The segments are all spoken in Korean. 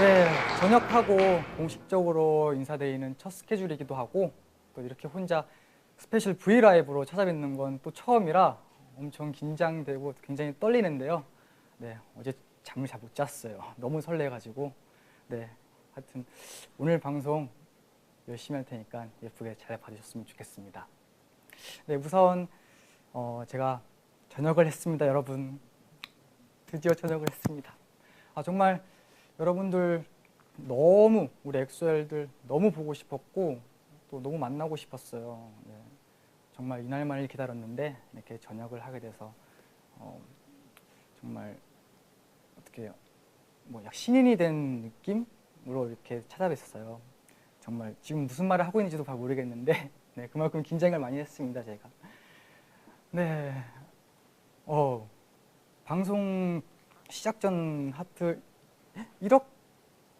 네, 전역하고 공식적으로 인사드리는 첫 스케줄이기도 하고 또 이렇게 혼자 스페셜 브이라이브로 찾아뵙는 건 또 처음이라 엄청 긴장되고 굉장히 떨리는데요. 네, 어제 잠을 잘 못 잤어요. 너무 설레가지고. 네, 하여튼 오늘 방송 열심히 할 테니까 예쁘게 잘 봐주셨으면 좋겠습니다. 네, 우선 어, 제가 전역을 했습니다, 여러분. 드디어 전역을 했습니다. 아 정말 여러분들 너무 우리 엑소엘들 너무 보고 싶었고 또 너무 만나고 싶었어요. 네. 정말 이날만을 기다렸는데 이렇게 전역을 하게 돼서 어, 정말 어떻게 뭐 약 신인이 된 느낌으로 이렇게 찾아뵀어요. 정말 지금 무슨 말을 하고 있는지도 잘 모르겠는데 네, 그만큼 긴장을 많이 했습니다 제가. 네, 어 방송 시작 전 하트 1억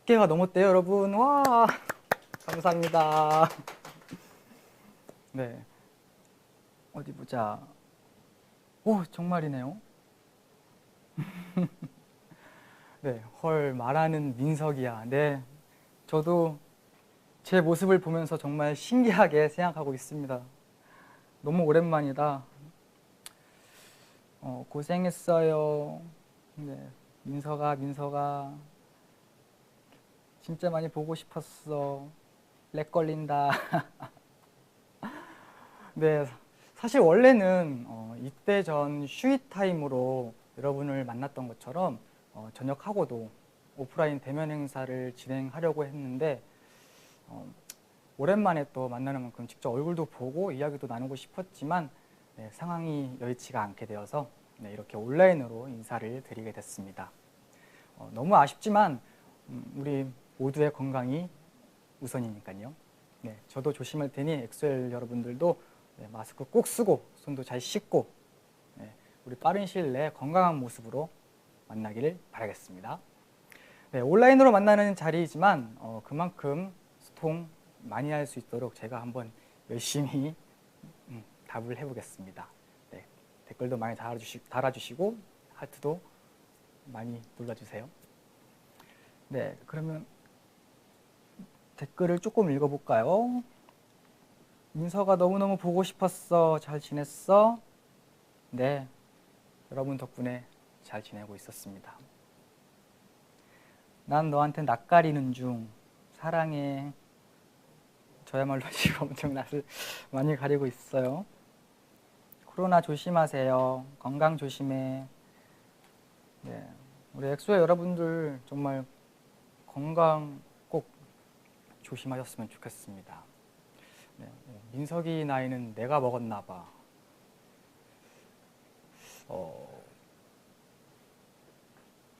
개가 넘었대요, 여러분. 와, 감사합니다. 네. 어디 보자. 오, 정말이네요. 네, 헐, 말하는 민석이야. 네. 저도 제 모습을 보면서 정말 신기하게 생각하고 있습니다. 너무 오랜만이다. 어, 고생했어요. 네, 민서가, 민서가. 진짜 많이 보고 싶었어. 렉 걸린다. 네, 사실 원래는 어, 이때 전 슈이 타임으로 여러분을 만났던 것처럼 어, 전역하고도 오프라인 대면 행사를 진행하려고 했는데 어, 오랜만에 또 만나는 만큼 직접 얼굴도 보고 이야기도 나누고 싶었지만 네, 상황이 여의치가 않게 되어서 네, 이렇게 온라인으로 인사를 드리게 됐습니다. 어, 너무 아쉽지만 음, 우리 모두의 건강이 우선이니까요. 네, 저도 조심할 테니 엑소엘 여러분들도 네, 마스크 꼭 쓰고 손도 잘 씻고 네, 우리 빠른 시일 내에 건강한 모습으로 만나기를 바라겠습니다. 네, 온라인으로 만나는 자리이지만 어, 그만큼 소통 많이 할 수 있도록 제가 한번 열심히 음, 답을 해보겠습니다. 네, 댓글도 많이 달아주시, 달아주시고 하트도 많이 눌러주세요. 네, 그러면 댓글을 조금 읽어볼까요? 민서가 너무너무 보고 싶었어. 잘 지냈어? 네, 여러분 덕분에 잘 지내고 있었습니다. 난 너한테 낯가리는 중. 사랑해. 저야말로 지금 엄청 낯을 많이 가리고 있어요. 코로나 조심하세요. 건강 조심해. 네, 우리 엑소의 여러분들 정말 건강 꼭 조심하셨으면 좋겠습니다. 네, 민석이 나이는 내가 먹었나 봐. 어,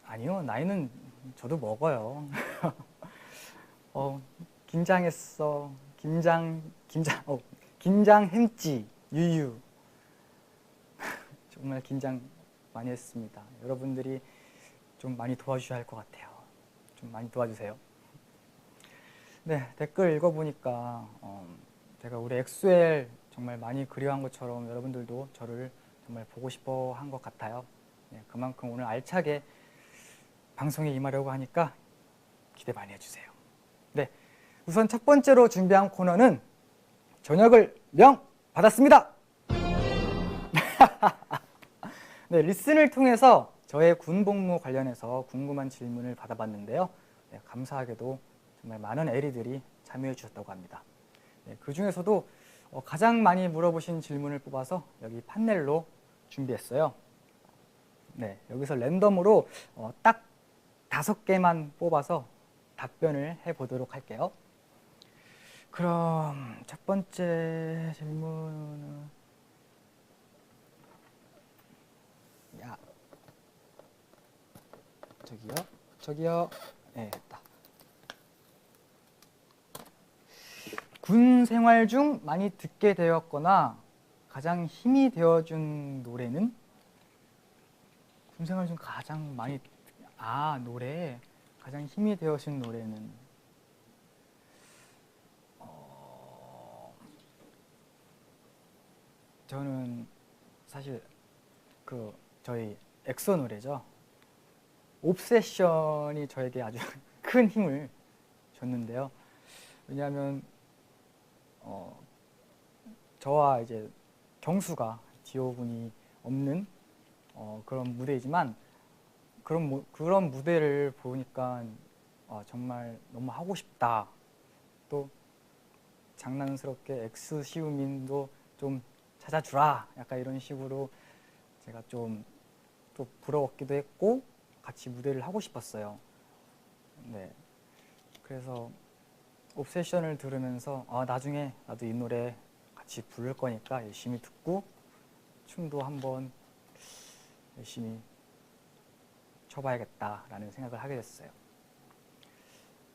아니요, 나이는 저도 먹어요. 어, 긴장했어. 긴장, 긴장, 어, 긴장했지. 유유. 정말 긴장 많이 했습니다. 여러분들이 좀 많이 도와주셔야 할 것 같아요. 좀 많이 도와주세요. 네, 댓글 읽어보니까 어, 제가 우리 엑소엘 정말 많이 그리워한 것처럼 여러분들도 저를 정말 보고 싶어 한 것 같아요. 네, 그만큼 오늘 알차게 방송에 임하려고 하니까 기대 많이 해주세요. 네, 우선 첫 번째로 준비한 코너는 저녁을 명 받았습니다. 네, 리슨을 통해서 저의 군 복무 관련해서 궁금한 질문을 받아봤는데요. 네, 감사하게도 정말 많은 에리들이 참여해 주셨다고 합니다. 네, 그 중에서도 어, 가장 많이 물어보신 질문을 뽑아서 여기 판넬로 준비했어요. 네, 여기서 랜덤으로 어, 딱 다섯 개만 뽑아서 답변을 해보도록 할게요. 그럼 첫 번째 질문은 야 저기요? 저기요? 네 됐다. 군 생활 중 많이 듣게 되었거나 가장 힘이 되어준 노래는? 군 생활 중 가장 많이 듣- 아 노래. 가장 힘이 되어준 노래는? 어, 저는 사실 그 저희 엑소 노래죠 옵세션이 저에게 아주 큰 힘을 줬는데요. 왜냐하면 어, 저와 이제 경수가 디오 군이 없는 어, 그런 무대이지만 그런 무, 그런 무대를 보니까 아, 정말 너무 하고 싶다. 또 장난스럽게 엑스 시우민도 좀 찾아주라. 약간 이런 식으로 제가 좀 또 부러웠기도 했고 같이 무대를 하고 싶었어요. 네. 그래서 옵세션을 들으면서 아, 나중에 나도 이 노래 같이 부를 거니까 열심히 듣고 춤도 한번 열심히 춰봐야겠다라는 생각을 하게 됐어요.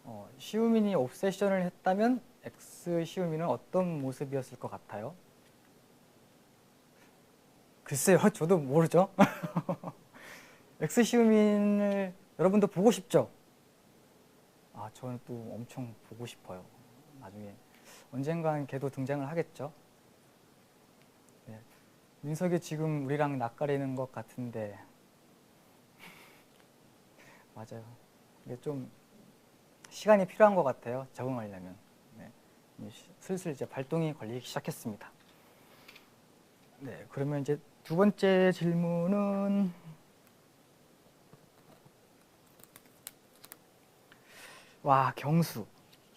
어, 시우민이 옵세션을 했다면 엑스 시우민은 어떤 모습이었을 것 같아요? 글쎄요, 저도 모르죠. 엑스 시우민을 여러분도 보고 싶죠? 아, 저는 또 엄청 보고 싶어요. 나중에 언젠간 걔도 등장을 하겠죠. 네. 민석이 지금 우리랑 낯가리는 것 같은데 맞아요. 이게 좀 시간이 필요한 것 같아요. 적응하려면. 네. 슬슬 이제 발동이 걸리기 시작했습니다. 네, 그러면 이제 두 번째 질문은 와 경수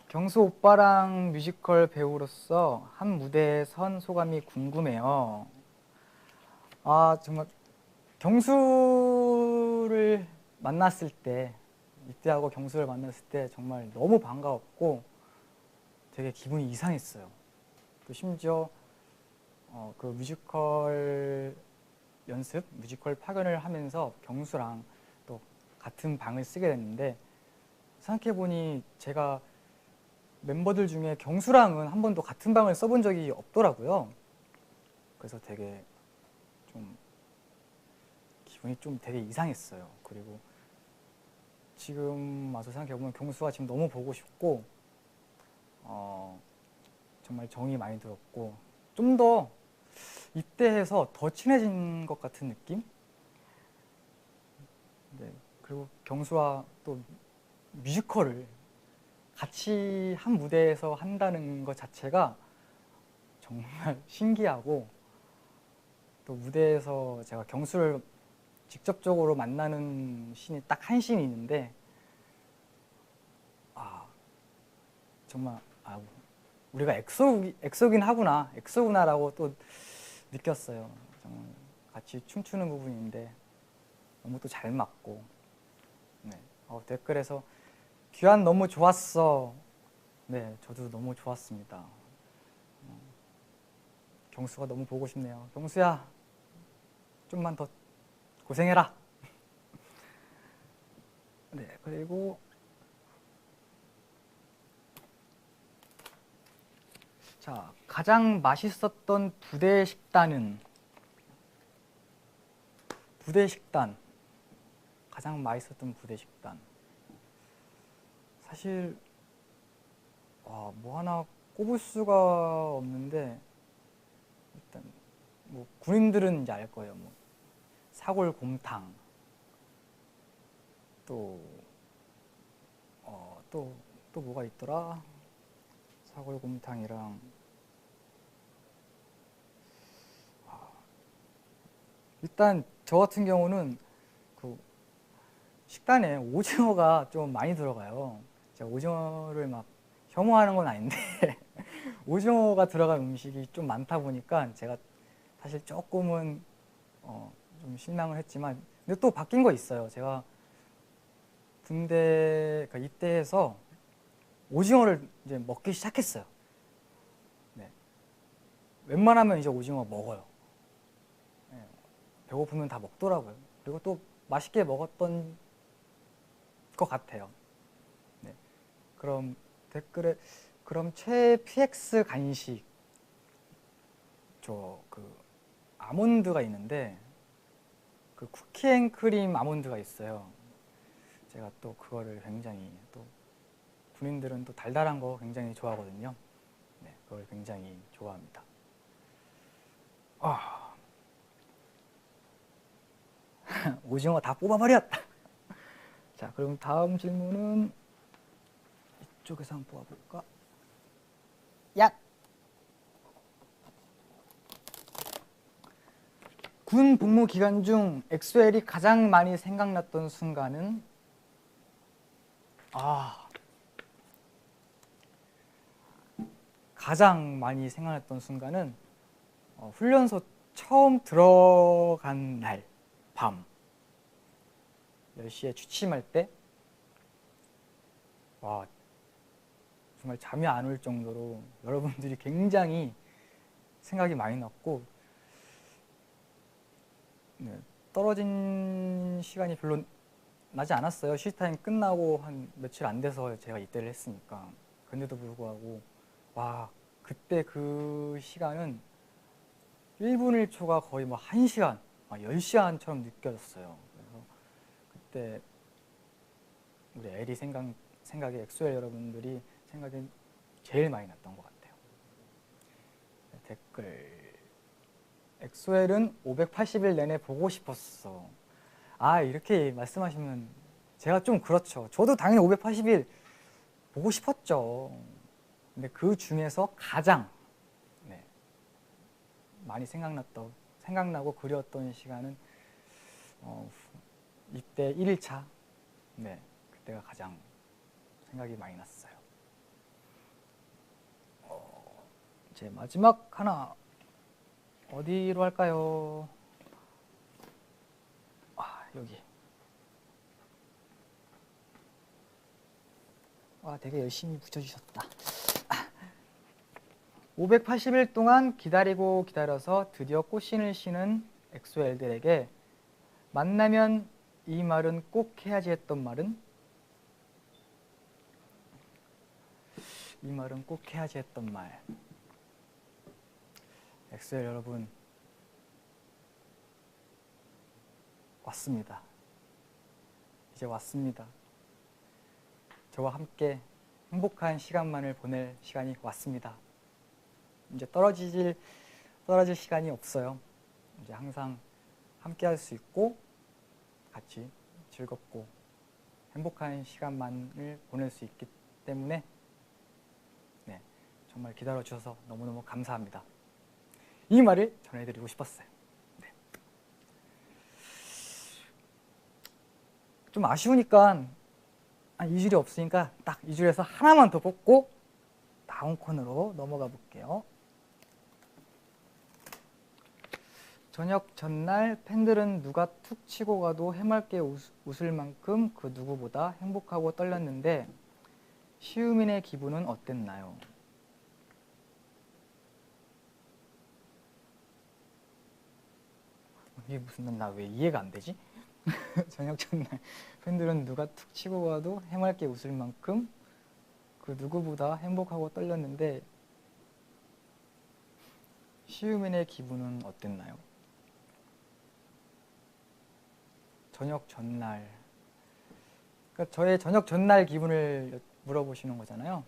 경수 오빠랑 뮤지컬 배우로서 한 무대에 선 소감이 궁금해요. 아 정말 경수를 만났을 때 이때하고 경수를 만났을 때 정말 너무 반가웠고 되게 기분이 이상했어요. 또 심지어 어, 그 뮤지컬 연습, 뮤지컬 파견을 하면서 경수랑 또 같은 방을 쓰게 됐는데 생각해 보니 제가 멤버들 중에 경수랑은 한 번도 같은 방을 써본 적이 없더라고요. 그래서 되게 좀 기분이 좀 되게 이상했어요. 그리고 지금 와서 생각해 보면 경수가 지금 너무 보고 싶고 어, 정말 정이 많이 들었고 좀더 이때에서 더 친해진 것 같은 느낌? 네, 그리고 경수와 또 뮤지컬을 같이 한 무대에서 한다는 것 자체가 정말 신기하고 또 무대에서 제가 경수를 직접적으로 만나는 신이 딱 한 신이 있는데 아 정말 아 우리가 엑소 엑소긴 하구나 엑소구나라고 또 느꼈어요. 정말 같이 춤추는 부분인데 너무 또 잘 맞고 네. 어, 댓글에서 귀한 너무 좋았어. 네, 저도 너무 좋았습니다. 어, 경수가 너무 보고 싶네요. 경수야, 좀만 더 고생해라. 네, 그리고 자, 가장 맛있었던 부대 식단은 부대 식단 가장 맛있었던 부대 식단 사실 와, 뭐 하나 꼽을 수가 없는데 일단 뭐 군인들은 이제 알 거예요. 뭐 사골 곰탕 또 어, 또, 또 뭐가 있더라? 사골 곰탕이랑 아, 일단 저 같은 경우는 그 식단에 오징어가 좀 많이 들어가요. 제가 오징어를 막 혐오하는 건 아닌데 오징어가 들어간 음식이 좀 많다 보니까 제가 사실 조금은 어, 좀 실망을 했지만 근데 또 바뀐 거 있어요. 제가 군대 그러니까 이때에서 오징어를 이제 먹기 시작했어요. 네. 웬만하면 이제 오징어 먹어요. 네. 배고프면 다 먹더라고요. 그리고 또 맛있게 먹었던 것 같아요. 네. 그럼 댓글에 그럼 최 PX 간식 저 그 아몬드가 있는데 그 쿠키앤크림 아몬드가 있어요. 제가 또 그거를 굉장히 또 군인들은 또 달달한 거 굉장히 좋아하거든요. 네, 그걸 굉장히 좋아합니다. 아, 오징어 다 뽑아버렸다. 자, 그럼 다음 질문은 이쪽에서 한번 뽑아볼까? 야! 군 복무 기간 중 엑소엘이 가장 많이 생각났던 순간은 아 가장 많이 생각났던 순간은 어, 훈련소 처음 들어간 날 밤 10시에 취침할 때 와, 정말 잠이 안 올 정도로 여러분들이 굉장히 생각이 많이 났고 네, 떨어진 시간이 별로 나지 않았어요. 시타임 끝나고 한 며칠 안 돼서 제가 이때를 했으니까. 근데도 불구하고 와 그때 그 시간은 1분 1초가 거의 뭐 1시간, 막 10시간처럼 느껴졌어요. 그래서 그때 우리 에리 생각, 생각에 엑소엘 여러분들이 생각이 제일 많이 났던 것 같아요. 네, 댓글 엑소엘은 580일 내내 보고 싶었어. 아 이렇게 말씀하시면 제가 좀 그렇죠. 저도 당연히 580일 보고 싶었죠. 근데 그 중에서 가장 네, 많이 생각났던 생각나고 그리웠던 시간은 어, 이때 1일차 네 그때가 가장 생각이 많이 났어요. 어, 이제 마지막 하나 어디로 할까요? 아 여기. 와 되게 열심히 붙여주셨다. 580일 동안 기다리고 기다려서 드디어 꽃신을 신은 엑소엘들에게 만나면 이 말은 꼭 해야지 했던 말은 이 말은 꼭 해야지 했던 말 엑소엘 여러분 왔습니다 이제 왔습니다 저와 함께 행복한 시간만을 보낼 시간이 왔습니다 이제 떨어질 떨어질 시간이 없어요. 이제 항상 함께 할 수 있고 같이 즐겁고 행복한 시간만을 보낼 수 있기 때문에 네, 정말 기다려 주셔서 너무너무 감사합니다. 이 말을 전해드리고 싶었어요. 네. 좀 아쉬우니까 한 2줄이 없으니까 딱 2줄에서 하나만 더 뽑고 다음 코너로 넘어가 볼게요. 저녁 전날 팬들은 누가 툭 치고 가도 해맑게 웃, 웃을 만큼 그 누구보다 행복하고 떨렸는데 시우민의 기분은 어땠나요? 이게 무슨 나왜 이해가 안 되지? 저녁 전날 팬들은 누가 툭 치고 가도 해맑게 웃을 만큼 그 누구보다 행복하고 떨렸는데 시우민의 기분은 어땠나요? 저녁 전날 그러니까 저의 저녁 전날 기분을 물어보시는 거잖아요.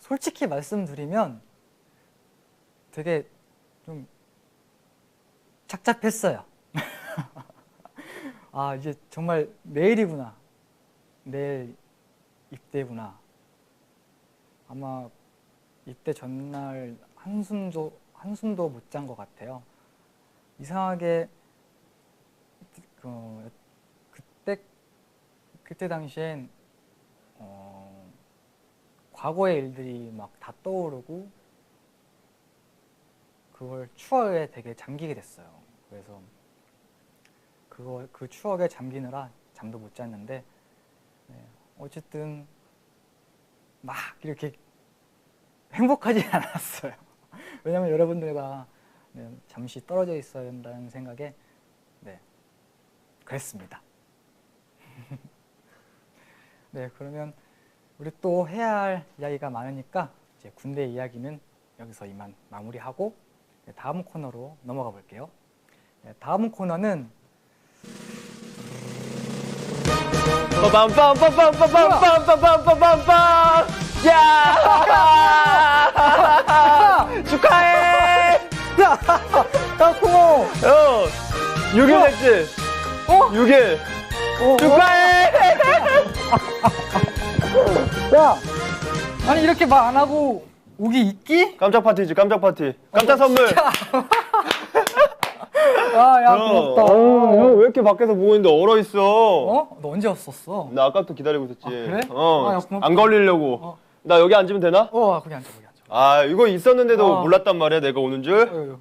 솔직히 말씀드리면 되게 좀 착잡했어요. 아 이제 정말 내일이구나. 내일 입대구나. 아마 입대 전날 한숨도 한숨도 못 잔 것 같아요. 이상하게 그 그때 그때 당시엔 어, 과거의 일들이 막 다 떠오르고 그걸 추억에 되게 잠기게 됐어요. 그래서 그거 그 추억에 잠기느라 잠도 못 잤는데 네, 어쨌든 막 이렇게 행복하지 않았어요. 왜냐하면 여러분들과 네, 잠시 떨어져 있어야 된다는 생각에 네, 그랬습니다. 네, 그러면 우리 또 해야 할 이야기가 많으니까 이제 군대 이야기는 여기서 이만 마무리하고 네, 다음 코너로 넘어가 볼게요. 네, 다음 코너는 야 축하해 야, 야 고마워. 어 6일 됐지 어? 6일 어, 어? 축하해 야, 아니 이렇게 말 안 하고 우기 있기? 깜짝 파티지 깜짝 파티. 깜짝 선물. 아, 야 고맙다. 형왜 이렇게 밖에서 보고 있는데 얼어 있어? 어? 너 언제 왔었어? 나 아까부터 기다리고 있었지. 아, 그래? 어. 아, 야, 고맙다. 안 걸리려고. 어. 나 여기 앉으면 되나? 어, 거기 앉아, 거기 앉아. 아 이거 있었는데도 어. 몰랐단 말이야 내가 오는 줄.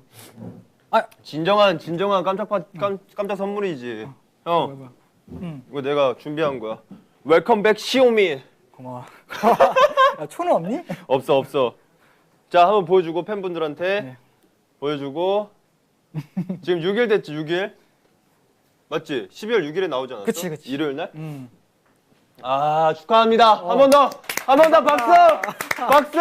어, 어, 진정한 진정한 깜짝 파 깜, 깜짝 선물이지. 뭐야, 형 뭐야. 응, 이거 내가 준비한 거야. 웰컴 백 시오미. 고마워. 야, 초는 없니? 없어 없어. 자 한번 보여주고 팬분들한테 네. 보여주고 지금 6일 됐지 6일 맞지? 12월 6일에 나오지 않았어? 그치, 그치. 일요일 날? 응. 아 축하합니다. 어. 한번 더, 한 번 더 박수, 박수.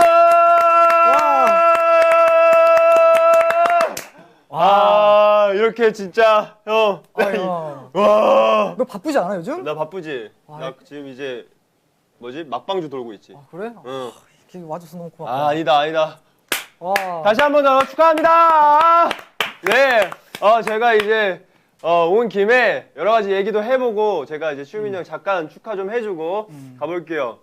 아 이렇게 진짜 형. 아유, 와. 너 바쁘지 않아 요즘? 나 바쁘지? 아, 나 지금 이제 뭐지 막방주 돌고 있지. 아, 그래? 응. 이렇게 와줘서 너무 고맙다. 아 아니다 아니다. 와. 다시 한 번 더 축하합니다. 네. 어 제가 이제 어, 온 김에 여러 가지 얘기도 해보고 제가 이제 시우민 형 잠깐 축하 좀 해주고 음. 가볼게요.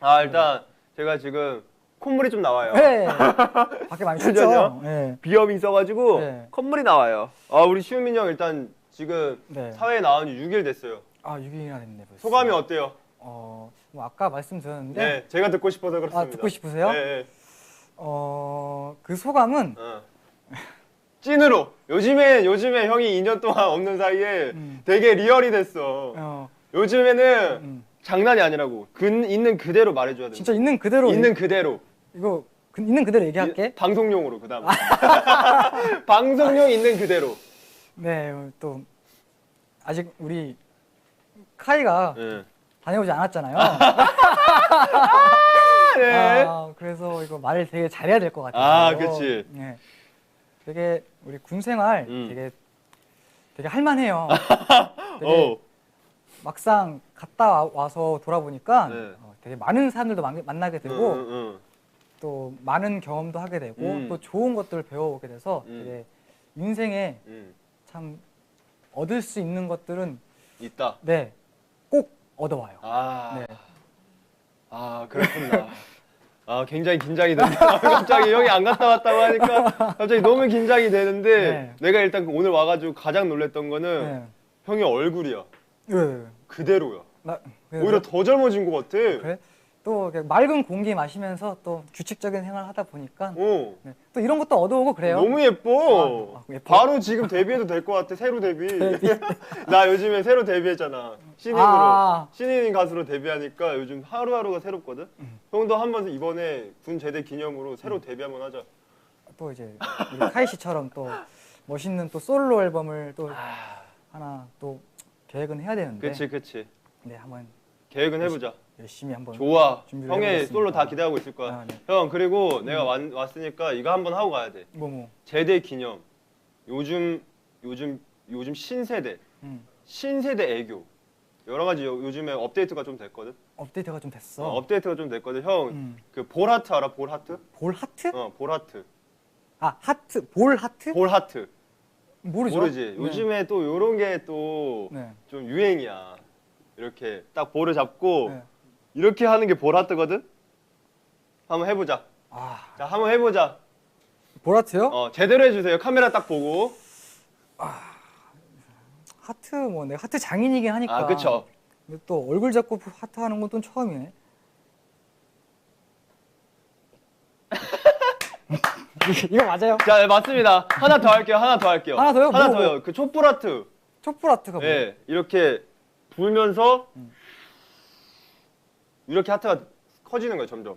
아 일단 제가 지금 콧물이 좀 나와요. 네. 밖에 많이 춥죠? 네. 비염이 있어가지고 네. 콧물이 나와요. 아 우리 시우민 형 일단 지금 네. 사회에 나온 지 6일 됐어요. 아, 6일이나 됐네 벌써. 소감이 어때요? 어, 뭐 아까 말씀드렸는데 네, 제가 듣고 싶어서 그렇습니다. 아, 듣고 싶으세요? 네, 네. 어, 그 소감은 어. 찐으로 요즘에 요즘에 형이 2년 동안 없는 사이에 음. 되게 리얼이 됐어. 어, 요즘에는 음, 장난이 아니라고. 근 있는 그대로 말해줘야 돼. 진짜 있는 그대로 있는 그대로. 이거 그- 있는 그대로 얘기할게. 이- 방송용으로 그다음. 방송용 있는 그대로. 네, 어, 또 아직 우리 카이가 네. 다녀오지 않았잖아요. 네. 아, 그래서 이거 말을 되게 잘해야 될 것 같아요. 아, 그치. 네. 되게 우리 군 생활 음. 되게 되게 할만해요. 되게 어. 막상 갔다 와- 와서 돌아보니까 네. 어, 되게 많은 사람들도 만, 만나게 되고 응, 응, 응. 또 많은 경험도 하게 되고 음. 또 좋은 것들을 배워오게 돼서 음. 되게 인생에 응. 참 얻을 수 있는 것들은 있다. 네 꼭 얻어와요. 아. 네. 아, 그렇구나. 아, 굉장히 긴장이 된다. 갑자기 형이 안 갔다 왔다고 하니까 갑자기 너무 긴장이 되는데 네. 내가 일단 오늘 와가지고 가장 놀랬던 거는 네. 형의 얼굴이야. 네. 그대로야. 나, 오히려 더 젊어진 것 같아. 그래? 또 맑은 공기 마시면서 또 규칙적인 생활 하다 보니까 어. 네. 또 이런 것도 얻어오고 그래요. 너무 예뻐. 아, 아, 예뻐? 바로 지금 데뷔해도 될 것 같아. 새로 데뷔. 나 요즘에 새로 데뷔했잖아. 신인으로. 아. 신인 가수로 데뷔하니까 요즘 하루하루가 새롭거든. 음. 형도 한번 이번에 군 제대 기념으로 새로 데뷔 한번 하자. 또 이제 카이 씨처럼 또 멋있는 또 솔로 앨범을 또 하나 또 계획은 해야 되는데 아. 그치 그치. 네 한번 계획은 해보자. 열심히 한번 좋아. 준비를 형의 해보겠습니다. 솔로 다 기대하고 있을 거야. 아, 네. 형 그리고 내가 왔, 왔으니까 이거 한번 하고 가야 돼. 뭐 뭐. 제대 기념. 요즘 요즘 요즘 신세대 음. 신세대 애교 여러 가지 요, 요즘에 업데이트가 좀 됐거든. 업데이트가 좀 됐어. 어, 업데이트가 좀 됐거든. 형 음. 그 볼하트 알아? 볼하트? 볼 하트? 어 볼하트. 아 하트 볼 하트? 볼하트. 모르죠. 모르지. 네. 요즘에 또 요런 게 또 좀 네. 유행이야. 이렇게 딱 볼을 잡고 네. 이렇게 하는 게 볼하트거든. 한번 해보자. 아 자, 한번 해보자. 볼 하트요? 어, 제대로 해주세요. 카메라 딱 보고. 하트 뭐 내가 하트 장인이긴 하니까. 아, 그쵸. 근데 또 얼굴 잡고 하트 하는 건 또 처음이네. 이거 맞아요? 자, 네, 맞습니다. 하나 더 할게요. 하나 더 할게요. 하나 더요? 하나 뭐, 더요. 그 촛불 하트. 촛불 하트가 뭐예요? 예, 이렇게 불면서 음. 이렇게 하트가 커지는 거예요, 점점.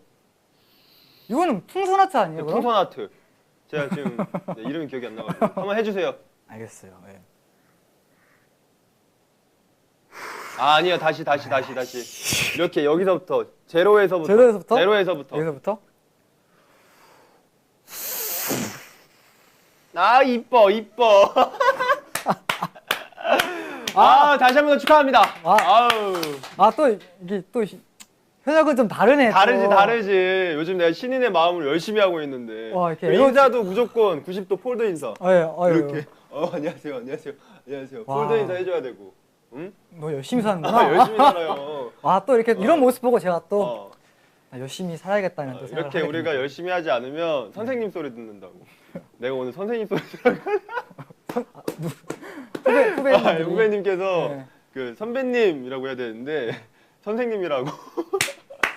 이거는 풍선 하트 아니에요? 그럼? 풍선 하트. 제가 지금 네, 이름이 기억이 안 나가지고 한번 해주세요. 알겠어요. 예. 아, 아니요, 다시, 다시, 다시, 다시. 이렇게 여기서부터 제로에서부터. 제로에서부터? 제로에서부터. 여기서부터? 아, 이뻐, 이뻐. 아, 다시 한 번 더 축하합니다. 아. 아우. 아 또 이게 또 시- 현역은 좀 다르네. 다르지 또. 다르지 요즘 내가 신인의 마음을 열심히 하고 있는데 와, 이렇게 그 인사도 무조건 90도 폴드 인사 아, 예, 아유. 이렇게 어 안녕하세요 안녕하세요 안녕하세요 와. 폴드 인사 해줘야 되고 응? 너 열심히 사는구나. 아, 열심히 살아요. 아, 또 이렇게 이런 모습 보고 제가 또 어, 아, 열심히 살아야겠다는 어, 또 생각을 이렇게 우리가 됩니다. 열심히 하지 않으면 선생님 소리 듣는다고. 내가 오늘 선생님 소리 들어. 후배 후배 아, 후배님께서 네. 그 선배님이라고 해야 되는데 선생님이라고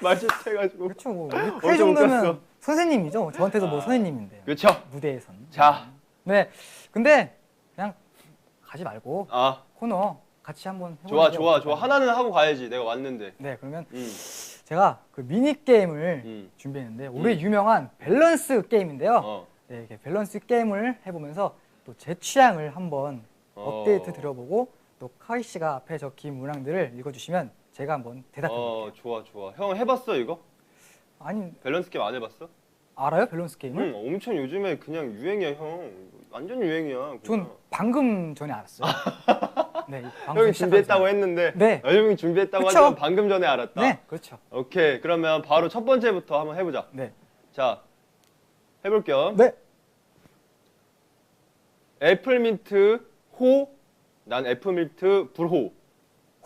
말실해가지고. 그렇죠. 뭐그 정도면 웃겼어. 선생님이죠. 저한테도 뭐 아. 선생님인데 그렇죠. 무대에서는. 자, 네. 근데 그냥 가지 말고 아 코너 같이 한번 좋아 게 좋아 어떨까요? 좋아 하나는 하고 가야지. 내가 왔는데. 네, 그러면 음, 제가 그 미니 게임을 음. 준비했는데 우리 유명한 밸런스 게임인데요. 어. 네, 이렇게 밸런스 게임을 해보면서 또 제 취향을 한번 어. 업데이트 드려보고 또 카이 씨가 앞에 적힌 문항들을 읽어주시면 제가 한번 대답해 볼게요. 어 좋아 좋아. 형 해봤어 이거? 아니 밸런스 게임 안 해봤어? 알아요 밸런스 게임을? 응, 엄청 요즘에 그냥 유행이야 형. 완전 유행이야. 그냥. 전 방금 전에 알았어요. 네, 이 방송 형이 준비했다고 전에. 했는데. 네. 아, 형이 준비했다고 그쵸? 하지만 방금 전에 알았다. 네, 그렇죠. 오케이 그러면 바로 첫 번째부터 한번 해보자. 네, 자 해볼게요. 네, 애플민트 호, 난 애플민트 불호.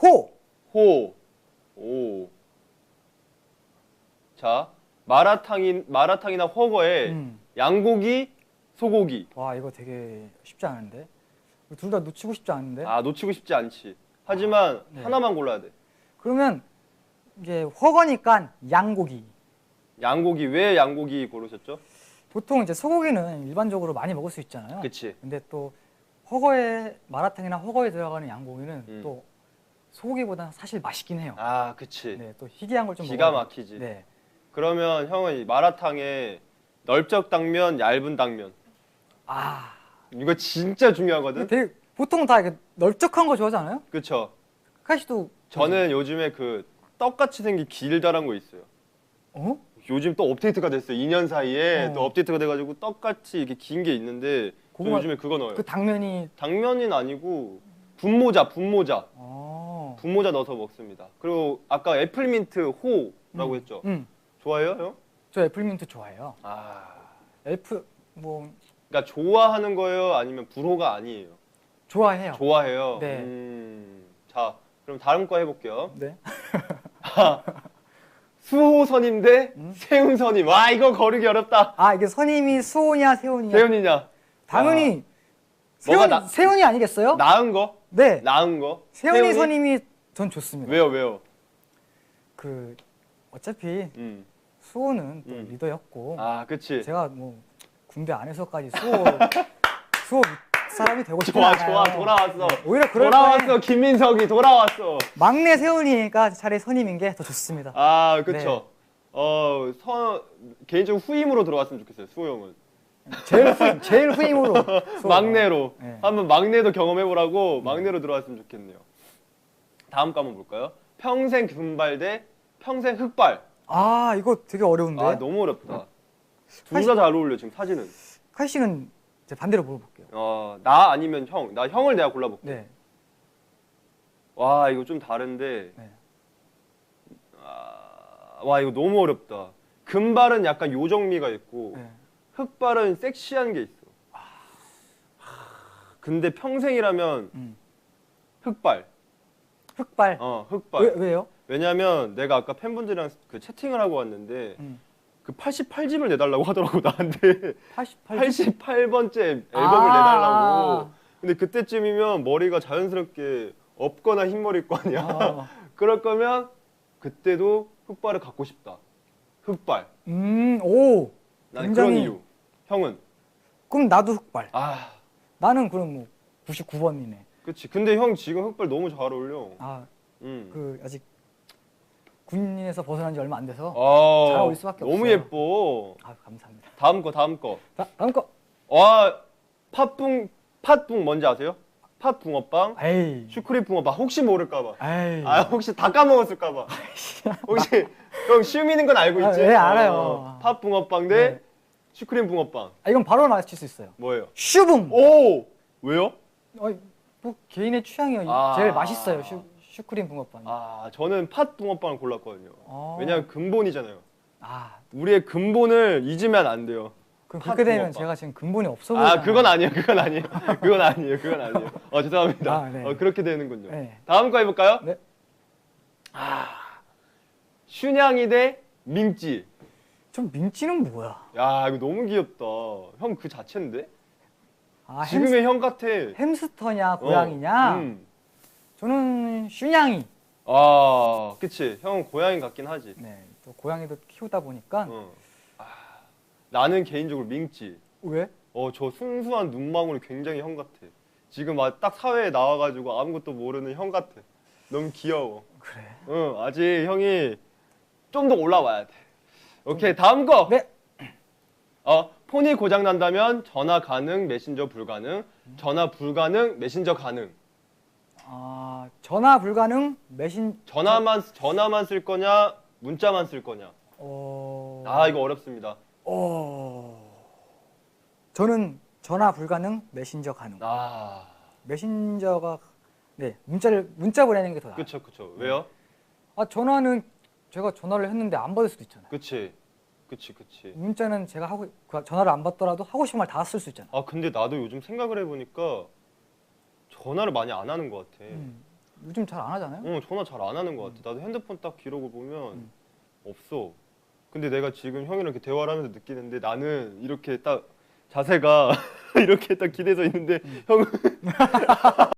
호, 호, 오. 자 마라탕인 마라탕이나 허거에 음. 양고기, 소고기. 와 이거 되게 쉽지 않은데 둘 다 놓치고 싶지 않은데 아 놓치고 싶지 않지. 하지만 네. 하나만 골라야 돼. 그러면 이게 허거니까 양고기. 양고기 왜 양고기 고르셨죠? 보통 이제 소고기는 일반적으로 많이 먹을 수 있잖아요. 그치. 근데 또 허거에 마라탕이나 허거에 들어가는 양고기는 음. 또 소고기보다 사실 맛있긴 해요. 아 그치. 네, 또 희귀한 걸 좀 기가 먹어야 막히지. 돼. 네. 그러면 형은 이 마라탕에 넓적 당면, 얇은 당면. 아, 이거 진짜 중요하거든. 되게 보통 다 이렇게 넓적한 거 좋아하지 않아요? 그쵸? 카이 씨도 저는 요즘에 그 떡같이 생긴 길다란 거 있어요. 어? 요즘 또 업데이트가 됐어요. 2년 사이에 어. 또 업데이트가 돼가지고 떡같이 이렇게 긴 게 있는데 저 그거만- 요즘에 그거 넣어요. 그 당면이 당면은 아니고 분모자, 분모자, 어. 분모자 넣어서 먹습니다. 그리고 아까 애플민트 호라고 음. 했죠. 음. 좋아해요, 형? 저 애플민트 좋아해요. 아, 애플 뭐 그러니까 좋아하는 거예요, 아니면 불호가 아니에요? 좋아해요. 좋아해요. 네. 음, 자, 그럼 다음 거 해볼게요. 네. 수호선임 대 음? 세운선임. 와, 이거 거르기 어렵다. 아 이게 선임이 수호냐 세훈이냐? 세운이냐? 당연히 뭐가 세훈 나- 세훈이 아니겠어요? 나은 거? 네. 나은 거? 세훈이 선임이 전 좋습니다. 왜요, 왜요? 그 어차피 음. 수호는 또 음. 리더였고 아, 그치. 제가 뭐 군대 안에서까지 수호 수호 사람이 되고 싶지 좋아. 좋아, 돌아왔어. 오히려 그럴 돌아왔어, 김민석이 돌아왔어. 막내 세훈이가 차라리 선임인 게 더 좋습니다. 아, 그쵸. 네. 어, 선, 개인적으로 후임으로 들어갔으면 좋겠어요, 수호 형은. 제일 후임, 제일 후임으로. 막내로. 네. 한번 막내도 경험해보라고 막내로 들어갔으면 좋겠네요. 다음 거 한번 볼까요? 평생 금발 대 평생 흑발. 아 이거 되게 어려운데. 아, 너무 어렵다. 둘 다잘 어울려, 지금 사진은. 카이 씨는 이제 반대로 물어볼게요. 어, 나 아니면 형. 나 형을 내가 골라볼게. 네. 와, 이거 좀 다른데. 네. 아, 와, 이거 너무 어렵다. 금발은 약간 요정미가 있고, 네. 흑발은 섹시한 게 있어. 근데 평생이라면 음. 흑발. 흑발. 어, 흑발. 왜 왜요? 왜냐면 내가 아까 팬분들이랑 그 채팅을 하고 왔는데 음. 그 88집을 내달라고 하더라고 나한테 88. 88번째 앨범을 아. 내달라고 근데 그때쯤이면 머리가 자연스럽게 없거나 흰머리 거 아니야 아. 그럴 거면 그때도 흑발을 갖고 싶다 흑발 음, 오. 나는 굉장히- 그런 이유 형은 그럼 나도 흑발. 아 나는 그럼 뭐 99번이네. 그치 근데 형 지금 흑발 너무 잘 어울려 아, 음. 그 아직 군인에서 벗어난 지 얼마 안 돼서. 아, 잘 어울릴 수밖에 너무 없어요. 예뻐 아, 감사합니다. 다음 거 다음 거 자, 다음 거. 와, 팥붕, 팥붕 뭔지 아세요? 팥 붕어빵, 에이. 슈크림 붕어빵 혹시 모를까봐. 에이. 아 혹시 다 까먹었을까봐. 혹시 형 시우미는 건 알고 아, 있지? 네, 알아요. 어, 팥 붕어빵 대 네. 슈크림 붕어빵. 아, 이건 바로 맞출 수 있어요. 뭐예요? 슈붕. 오, 왜요? 어, 뭐 개인의 취향이요. 아. 제일 맛있어요. 슈, 슈크림 붕어빵이. 아 저는 팥 붕어빵을 골랐거든요. 어. 왜냐면 근본이잖아요. 아, 우리의 근본을 잊으면 안 돼요. 그 팥 그렇게 되면 붕어빵. 제가 지금 근본이 없어 보이잖아요. 아 그건 아니에요 그건 아니에요 그건 아니에요 그건 아니에요 어 죄송합니다 아, 네. 어, 그렇게 되는군요 네. 다음 거 해볼까요? 네. 아 춘향이 대 민찌 좀 민지는 뭐야? 야 이거 너무 귀엽다 형 그 자체인데 아 햄스, 지금의 형 같아 햄스터냐 어, 고양이냐? 음. 저는 슈냥이. 아 그치 형은 고양이 같긴 하지 네. 또 고양이도 키우다 보니까 어. 아, 나는 개인적으로 민찌 왜? 어저 순수한 눈망울이 굉장히 형 같아 지금 아, 딱 사회에 나와가지고 아무것도 모르는 형 같아 너무 귀여워 그래. 응 아직 형이 좀 더 올라와야 돼 오케이 다음 거 네. 어, 폰이 고장 난다면 전화 가능, 메신저 불가능, 전화 불가능, 메신저 가능. 아 전화 불가능 메신. 전화만 전화만 쓸 거냐, 문자만 쓸 거냐. 어. 아 이거 어렵습니다. 어. 저는 전화 불가능 메신저 가능. 아, 메신저가 네 문자를 문자 보내는 게 더 나아. 그쵸 그쵸. 왜요? 아 전화는 제가 전화를 했는데 안 받을 수도 있잖아요. 그치, 그치 그치. 문자는 제가 하고 그 전화를 안 받더라도 하고 싶은 말 다 쓸 수 있잖아. 아 근데 나도 요즘 생각을 해보니까 전화를 많이 안 하는 것 같아. 음, 요즘 잘 안 하잖아요. 어, 전화 잘 안 하는 것 같아. 나도 핸드폰 딱 기록을 보면 음. 없어. 근데 내가 지금 형이랑 이렇게 대화를 하면서 느끼는데 나는 이렇게 딱 자세가 이렇게 딱 기대서 있는데 형은